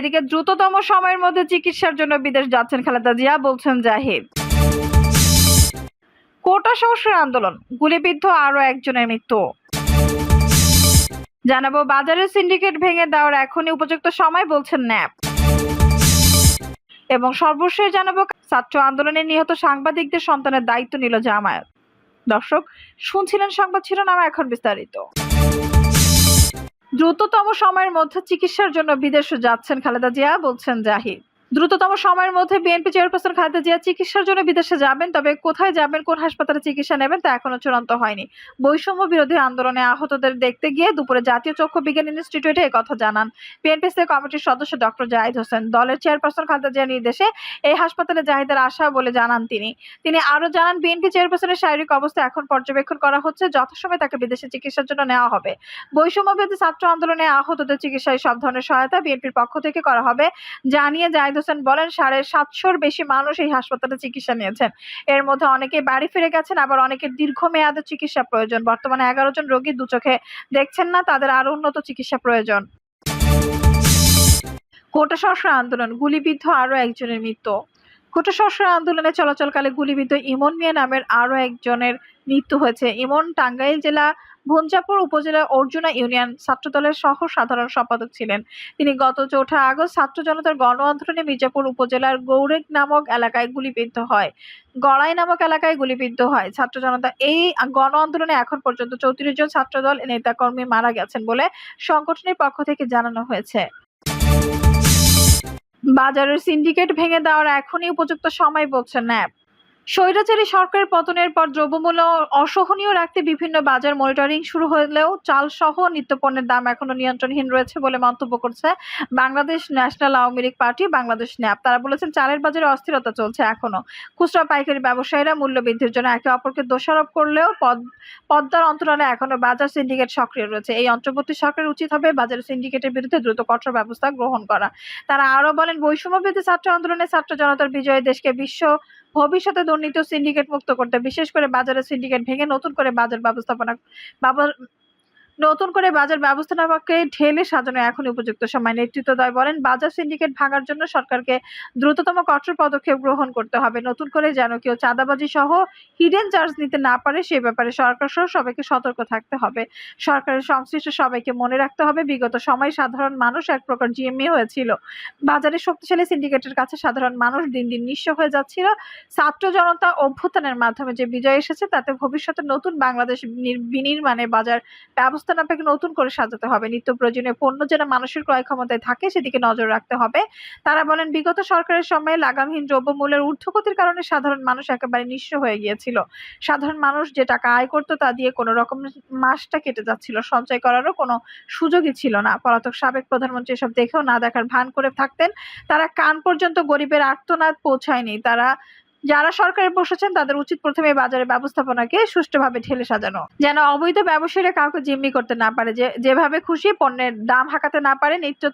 এদিকে দ্রুততম সময়ের মধ্যে চিকিৎসার জন্য বিদেশ যাচ্ছেন খালেদা জিয়া, বলছেন জাহিদ। কোটা সংস্কার আন্দোলন, গুলিবিদ্ধ আরও একজনের মৃত্যু। জানাব বাজারের সিন্ডিকেট ভেঙে দেওয়ার এখনই উপযুক্ত সময়, বলছেন ন্যাপ। এবং সর্বশেষ জানাব, ছাত্র আন্দোলনে নিহত সাংবাদিকদের সন্তানের দায়িত্ব নিল জামায়াত। দর্শক, শুনছিলেন সংবাদ শিরোনাম, এখন বিস্তারিত। দ্রুততম সময়ের মধ্যে চিকিৎসার জন্য বিদেশে যাচ্ছেন খালেদা জিয়া বলছেন জাহিদ। দ্রুততম সময়ের মধ্যে বিএনপি চেয়ারপারসন খালেদা জিয়া চিকিৎসার জন্য বিদেশে যাবেন, তবে কোথায় যাবেন, কোন হাসপাতালে চিকিৎসা নেবেন তা এখনও চূড়ান্ত হয়নি। বৈষম্য বিরোধী আন্দোলনে আহতদের দেখতে গিয়ে দুপুরে জাতীয় চক্ষু বিজ্ঞান ইনস্টিটিউটে কথা জানান। বিএনপি স্থায়ী কমিটির সদস্য ডক্টর জাহিদ হোসেন। দলের চেয়ারপারসন খালেদা জিয়ার নির্দেশে এই হাসপাতালে জাহিদের আশা বলে জানান তিনি। তিনি আরও জানান, বিএনপি চেয়ারপারসনের শারীরিক অবস্থা এখন পর্যবেক্ষণ করা হচ্ছে, যথাসময়ে তাকে বিদেশে চিকিৎসার জন্য নেওয়া হবে। বৈষম্য বিরোধী ছাত্র আন্দোলনে আহতদের চিকিৎসায় সব ধরনের সহায়তা বিএনপির পক্ষ থেকে করা হবে। জানিয়ে জাহিদ হোসেন বলেন, সাড়ে সাতশোর বেশি মানুষ এই হাসপাতালে চিকিৎসা নিয়েছেন। এর মধ্যে অনেকে বাড়ি ফিরে গেছেন, আবার অনেকের দীর্ঘমেয়াদে চিকিৎসা প্রয়োজন। বর্তমানে এগারো জন রোগী দু চোখে দেখছেন না, তাদের আরও উন্নত চিকিৎসা প্রয়োজন। কোটা সংস্কার আন্দোলন, গুলিবিদ্ধ আরও একজনের মৃত্যু। কোটা সংস্কার আন্দোলনে চলাচলকালে গুলিবিদ্ধ ইমন মিয়া নামের আরও একজনের মৃত্যু হয়েছে। ইমন টাঙ্গাইল জেলা ভঞ্জাপুর উপজেলার অর্জুনা ইউনিয়ন ছাত্রদলের সহ সাধারণ সম্পাদক ছিলেন। তিনি গত চৌঠা আগস্ট ছাত্র জনতার গণ আন্দোলনে মির্জাপুর উপজেলার গৌরেক নামক এলাকায় গুলিবিদ্ধ হয়। গড়াই নামক এলাকায় গুলিবিদ্ধ হয়। ছাত্র জনতা এই গণ আন্দোলনে এখন পর্যন্ত চৌত্রিশ জন ছাত্রদল নেতাকর্মী মারা গেছেন বলে সংগঠনের পক্ষ থেকে জানানো হয়েছে। বাজারের সিন্ডিকেট ভেঙে দেওয়ার এখনই উপযুক্ত সময় বলছে ন্যাপ। স্বৈরাচারী সরকারের পতনের পর দ্রব্যমূল্য অসহনীয় রাখতে বিভিন্ন বাজার মনিটরিং শুরু হলেও চাল সহ নিত্যপণ্যের দাম এখনও নিয়ন্ত্রণহীন রয়েছে বলে মন্তব্য করছে Bangladesh national Awami league party, Bangladesh NAP. তারা বলেছেন, চালের বাজারে অস্থিরতা চলছে এখনও খুচরা পাইকারি ব্যবসায়ীরা মূল্য বৃদ্ধির জন্য একে অপরকে দোষারোপ করলেও পদ, পদ্মার অন্তরালে এখনও বাজার সিন্ডিকেট সক্রিয় রয়েছে। এই অন্তর্বর্তী সরকারের উচিত হবে বাজার সিন্ডিকেটের বিরুদ্ধে দ্রুত কঠোর ব্যবস্থা গ্রহণ করা। তারা আরও বলেন বৈষম্য ছাত্র আন্দোলনে ছাত্র জনতার বিজয়ে দেশকে বিশ্ব ভবিষ্যতে দুর্নীতি সিন্ডিকেট মুক্ত করতে বিশেষ করে বাজারে সিন্ডিকেট ভেঙে নতুন করে বাজার ব্যবস্থাপনা নতুন করে বাজার ব্যবস্থাপনাকে ঢেলে সাজানো এখন উপযুক্ত সময়। নেতৃত্বদয় বলেন, বাজার সিন্ডিকেট ভাঙার জন্য সরকারকে দ্রুততম কঠোর পদক্ষেপ গ্রহণ করতে হবে। নতুন করে যেন কেউ চাঁদাবাজি সহ হিডেন চার্জ নিতে না পারে, সে ব্যাপারে সরকার সহ সবাইকে সতর্ক থাকতে হবে। সরকারের সংশ্লিষ্ট সবাইকে মনে রাখতে হবে, বিগত সময় সাধারণ মানুষ এক প্রকার জিএমএ হয়েছিল। বাজারে শক্তিশালী সিন্ডিকেটের কাছে সাধারণ মানুষ দিন দিন নিঃস্ব হয়ে যাচ্ছিল। ছাত্র জনতা অভ্যুত্থানের মাধ্যমে যে বিজয় এসেছে, তাতে ভবিষ্যতে নতুন বাংলাদেশ নির- বিনির্মাণে বাজার ব্যবস্থাপনাকে নতুন করে সাজাতে হবে। নিত্য প্রয়োজনীয় পণ্য যেন মানুষের ক্রয় ক্ষমতায় থাকে, সেদিকে নজর রাখতে হবে। তারা বলেন, বিগত সরকারের সময়ে লাগামহীন দ্রব্যমূল্যের ঊর্ধ্বগতির কারণে সাধারণ মানুষ একেবারে নিঃস্ব হয়ে গিয়েছিল। সাধারণ মানুষ যে টাকা আয় করতো তা দিয়ে কোনো রকম মাসটা কেটে যাচ্ছিল। সঞ্চয় করারও কোনো সুযোগই ছিল না। পলাতক সাবেক প্রধানমন্ত্রী এসব দেখেও না দেখার ভান করে থাকতেন। তারা কান পর্যন্ত গরিবের আর্তনাদ পৌঁছায়নি। তারা যারা সরকারে বসেছেন, তাদের উচিত প্রথমে বাজারের ব্যবস্থাপনাকে সুষ্ঠুভাবে ঠেলে সাজানো। যেন অবৈধ ব্যবসায়ীরা কাউকে জিম্মি করতে না পারে, যে, যেভাবে খুশি পণ্যের দাম হাঁকাতে না পারে, নিত্য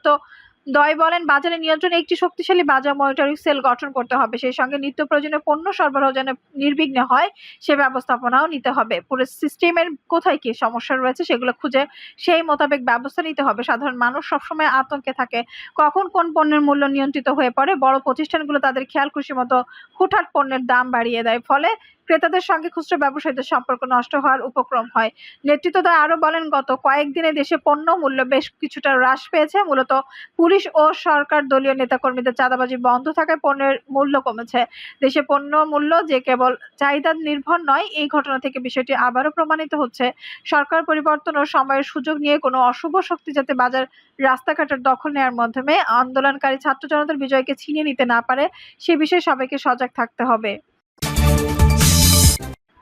দয় বলেন, বাজারে নিয়ন্ত্রণে একটি শক্তিশালী বাজার মনিটরিং সেল গঠন করতে হবে। সেই সঙ্গে নিত্য প্রয়োজনীয় পণ্য সরবরাহ যেন নির্বিঘ্নে হয়, সে ব্যবস্থাপনাও নিতে হবে। পুরো সিস্টেমের কোথায় কি সমস্যা রয়েছে সেগুলো খুঁজে সেই মোতাবেক ব্যবস্থা নিতে হবে। সাধারণ মানুষ সবসময় আতঙ্কে থাকে, কখন কোন পণ্যের মূল্য নিয়ন্ত্রিত হয়ে পড়ে। বড় প্রতিষ্ঠানগুলো তাদের খেয়াল খুশি মতো হুটহাট পণ্যের দাম বাড়িয়ে দেয়, ফলে ক্রেতাদের সঙ্গে খুচরা ব্যবসায়ীদের সম্পর্ক নষ্ট হওয়ার উপক্রম হয়। নেতৃত্বদয় আরও বলেন, গত কয়েকদিনে দেশে পণ্য মূল্য বেশ কিছুটা হ্রাস পেয়েছে। মূলত পুলিশ ও সরকার দলীয় নেতাকর্মীদের চাঁদাবাজি বন্ধ থাকায় পণ্যের মূল্য কমেছে। দেশে পণ্য মূল্য যে কেবল চাহিদা নির্ভর নয়, এই ঘটনা থেকে বিষয়টি আবারও প্রমাণিত হচ্ছে। সরকার পরিবর্তন ও সময়ের সুযোগ নিয়ে কোনো অশুভ শক্তি যাতে বাজার রাস্তাঘাটের দখল নেওয়ার মাধ্যমে আন্দোলনকারী ছাত্র জনতার বিজয়কে ছিনিয়ে নিতে না পারে, সে বিষয়ে সবাইকে সজাগ থাকতে হবে।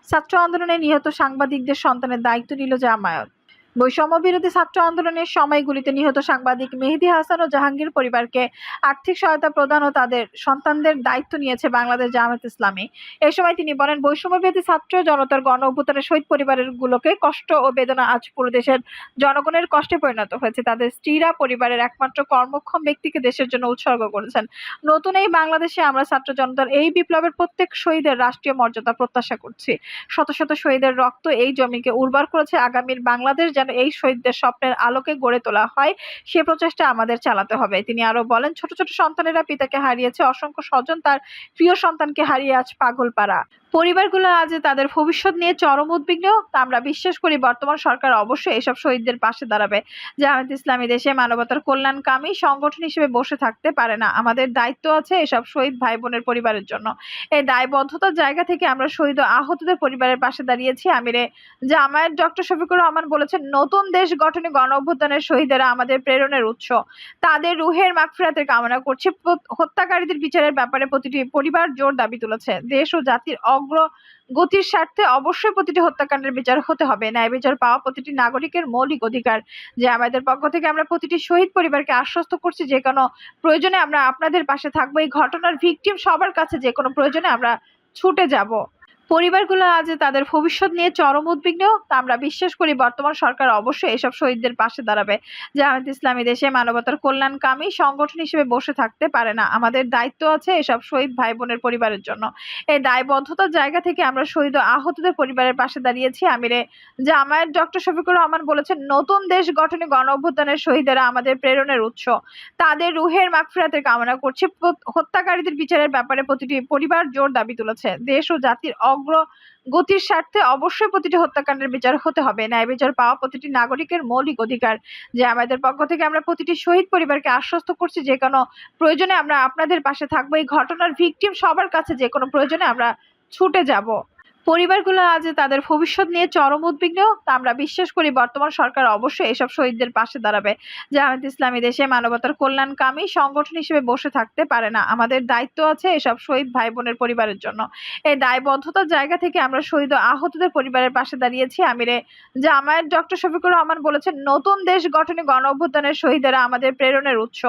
ছাত্র আন্দোলনে নিহত সাংবাদিকদের সন্তানের দায়িত্ব নিল জামায়াত। বৈষম্য বিরোধী ছাত্র আন্দোলনের সময়গুলিতে নিহত সাংবাদিক মেহেদি হাসান ও জাহাঙ্গীর পরিবারকে আর্থিক সহায়তা প্রদান ও তাদের সন্তানদের দায়িত্ব নিয়েছে বাংলাদেশ জামায়াত ইসলামী। এ সময় তিনি বলেন বৈষম্য বিরোধী ছাত্র জনতার গণ অভ্যুত্থানের শহীদ পরিবারের গুলোকে কষ্ট ও বেদনা আজ পুরো দেশের জনগণের কষ্টে পরিণত হয়েছে। তাদের স্ত্রীরা পরিবারের একমাত্র কর্মক্ষম ব্যক্তিকে দেশের জন্য উৎসর্গ করেছেন। নতুন এই বাংলাদেশে আমরা ছাত্র জনতার এই বিপ্লবের প্রত্যেক শহীদের রাষ্ট্রীয় মর্যাদা প্রত্যাশা করছি। শত শত শহীদের রক্ত এই জমিকে উর্বর করেছে আগামীর বাংলাদেশ যেন এই শহীদদের স্বপ্নের আলোকে গড়ে তোলা হয়, সে প্রচেষ্টা আমাদের চালাতে হবে। তিনি আরও বলেন, ছোট ছোট সন্তানেরা পিতাকে হারিয়েছে, অসংখ্য স্বজন তার প্রিয় সন্তানকে হারিয়ে আজ পাগল পাগলপাড়া। পরিবারগুলো আজ তাদের ভবিষ্যৎ নিয়ে চরম উদ্বিগ্ন। তা আমরা বিশ্বাস করি, বর্তমান সরকার অবশ্যই এসব শহীদদের পাশে দাঁড়াবে। জামায়াত ইসলামী দেশে মানবতার কল্যাণকামী সংগঠন হিসেবে বসে থাকতে পারে না। আমাদের দায়িত্ব আছে এসব শহীদ ভাই বোনের পরিবারের জন্য। এই দায়বদ্ধতার জায়গা থেকে আমরা শহীদ ও আহতদের পরিবারের পাশে দাঁড়িয়েছি। আমিরে জামায়াত ডক্টর শফিকুর রহমান বলেছেন, নতুন দেশ গঠনে গণ অভ্যুত্থানের শহীদেরা আমাদের প্রেরণের উৎস। তাদের রুহের মাগফিরাতের কামনা করছি। হত্যাকারীদের বিচারের ব্যাপারে প্রতিটি পরিবার জোর দাবি তুলেছে। দেশ ও জাতির অগ্রগতির স্বার্থে অবশ্যই প্রতিটি হত্যাকাণ্ডের বিচার হতে হবে। ন্যায় বিচার পাওয়া প্রতিটি নাগরিকের মৌলিক অধিকার। যে আমাদের পক্ষ থেকে আমরা প্রতিটি শহীদ পরিবারকে আশ্বস্ত করছি যে কোনো প্রয়োজনে আমরা আপনাদের পাশে থাকব। এই ঘটনার ভিকটিম সবার কাছে যে কোনো প্রয়োজনে আমরা ছুটে যাব। পরিবারগুলো আজ তাদের ভবিষ্যৎ নিয়ে চরম উদ্বিগ্ন। আমরা বিশ্বাস করি, বর্তমান সরকার অবশ্যই এসব শহীদদের পাশে দাঁড়াবে। জামায়াত ইসলামী দেশে মানবতার কল্যাণকামী সংগঠন হিসেবে বসে থাকতে পারে না। আমাদের দায়িত্ব আছে এসব শহীদ ভাই বোনের পরিবারের জন্য। এই দায়বদ্ধতার জায়গা থেকে আমরা শহীদ আহতদের পরিবারের পাশে দাঁড়িয়েছি। আমিরে জামায়াত ডক্টর শফিকুর রহমান বলেছেন, নতুন দেশ গঠনে গণ অভ্যুত্থানের শহীদেরা আমাদের প্রেরণের উৎস। তাদের রুহের মাগফিরাতের কামনা করছি। হত্যাকারীদের বিচারের ব্যাপারে প্রতিটি পরিবার জোর দাবি তুলেছে। দেশ ও জাতির অগ্রগতির স্বার্থে অবশ্যই প্রতিটি হত্যাকাণ্ডের বিচার হতে হবে। ন্যায় বিচার পাওয়া প্রতিটি নাগরিকের মৌলিক অধিকার। যে আমাদের পক্ষ থেকে আমরা প্রতিটি শহীদ পরিবারকে আশ্বস্ত করছি যে কোনো প্রয়োজনে আমরা আপনাদের পাশে থাকব। এই ঘটনার ভিকটিম সবার কাছে যে কোনো প্রয়োজনে আমরা ছুটে যাব। পরিবারগুলো আজ তাদের ভবিষ্যৎ নিয়ে চরম উদ্বিগ্ন। আমরা বিশ্বাস করি, বর্তমান সরকার অবশ্যই এসব শহীদদের পাশে দাঁড়াবে। জামায়াত ইসলামী দেশে মানবতার কল্যাণকামী সংগঠন হিসেবে বসে থাকতে পারে না। আমাদের দায়িত্ব আছে এসব শহীদ ভাই বোনের পরিবারের জন্য। এই দায়বদ্ধতার জায়গা থেকে আমরা শহীদ আহতদের পরিবারের পাশে দাঁড়িয়েছি। আমিরে জামায়াত ডক্টর শফিকুর রহমান বলেছেন, নতুন দেশ গঠনে গণ অভ্যুত্থানের শহীদেরা আমাদের প্রেরণের উৎস।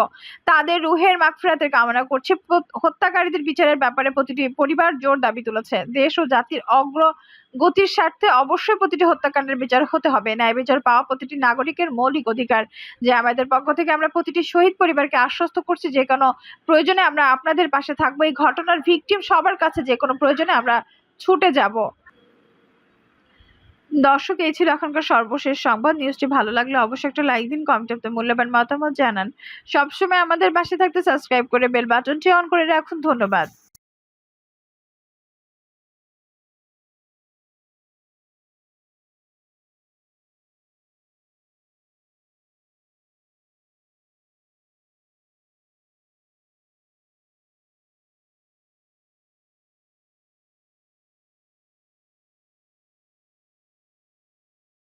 তাদের রুহের মাগফিরাতের কামনা করছি। হত্যাকারীদের বিচারের ব্যাপারে প্রতিটি পরিবার জোর দাবি তুলেছে। দেশ ও জাতির অগ্রগতির স্বার্থে অবশ্যই প্রতিটি হত্যাকাণ্ডের বিচার হতে হবে। ন্যায় বিচার পাওয়া প্রতিটি নাগরিকের মৌলিক অধিকার। যে আমাদের পক্ষ থেকে আমরা প্রতিটি শহীদ পরিবারকে আশ্বস্ত করছি যে কোনো প্রয়োজনে আমরা আপনাদের পাশে থাকব। এই ঘটনার ভিকটিম সবার কাছে যে কোনো প্রয়োজনে আমরা ছুটে যাব। দর্শক, এই ছিল এখনকার সর্বশেষ সংবাদ। নিউজটি ভালো লাগলে অবশ্যই একটা লাইক দিন কমেন্ট আপনার মূল্যবান মতামত জানান। সবসময় আমাদের পাশে থাকতে সাবস্ক্রাইব করে বেল বাটনটি অন করে রাখুন। ধন্যবাদ।